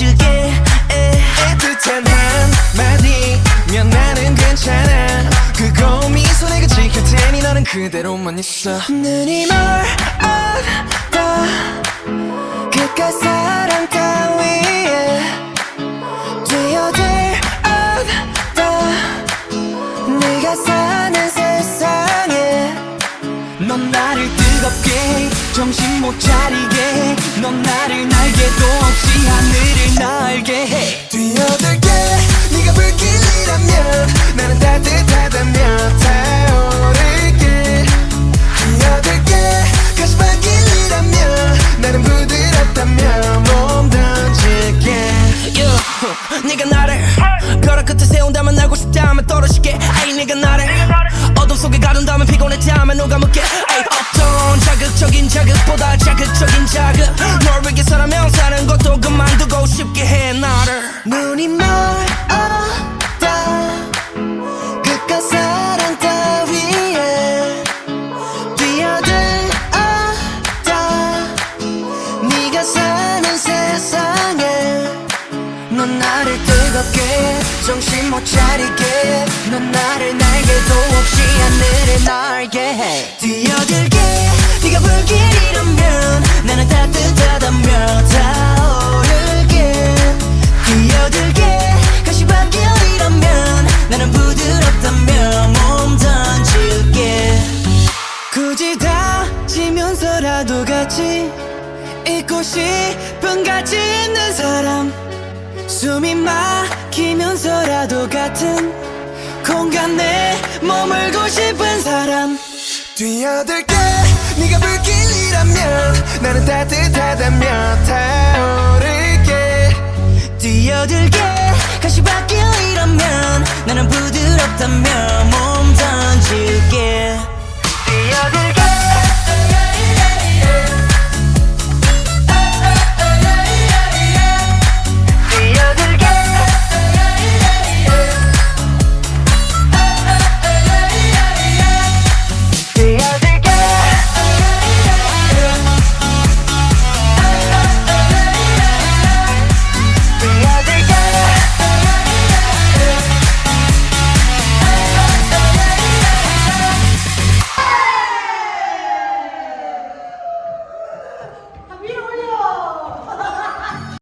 에. 애틋한 한마디면 나는 괜찮아. 그거 미소 내가 지킬 테니 너는 그대로만 있어. 눈이 멀었다. 그깟 사 정신 못 차리게. 넌 나를 날개도 없이 하늘을 날게. 해 뛰어들게. 네가 불길이라면 나는 따뜻하다면 타오를게. 뛰어들게. 가시밭길이라면 나는 부드럽다면 몸 던질게. yeah. 네가 나를 벼락 끝에 세운다면 날고 싶다면 떨어질게. 아이 네가 나를 어둠 속에 가둔다면 피곤했다면 누가 묻게 넌 나를 뜨겁게 정신 못 차리게. 넌 나를 날개도 없이 하늘을 날게. 해 뛰어들게 네가 불길 이라면 나는 따뜻하다며 타오르게. 뛰어들게 가시밭길 이라면 나는 부드럽다며 몸 던질게. 굳이 다지면서라도 같이 있고 싶은 가치 있는 사람 숨이 막히면서라도 같은 공간에 머물고 싶은 사람. 뛰어들게 네가 불길이라면 나는 따뜻하다면 타오를게. 뛰어들게 가시밭길이라면 나는 부드럽다며 몸 던질게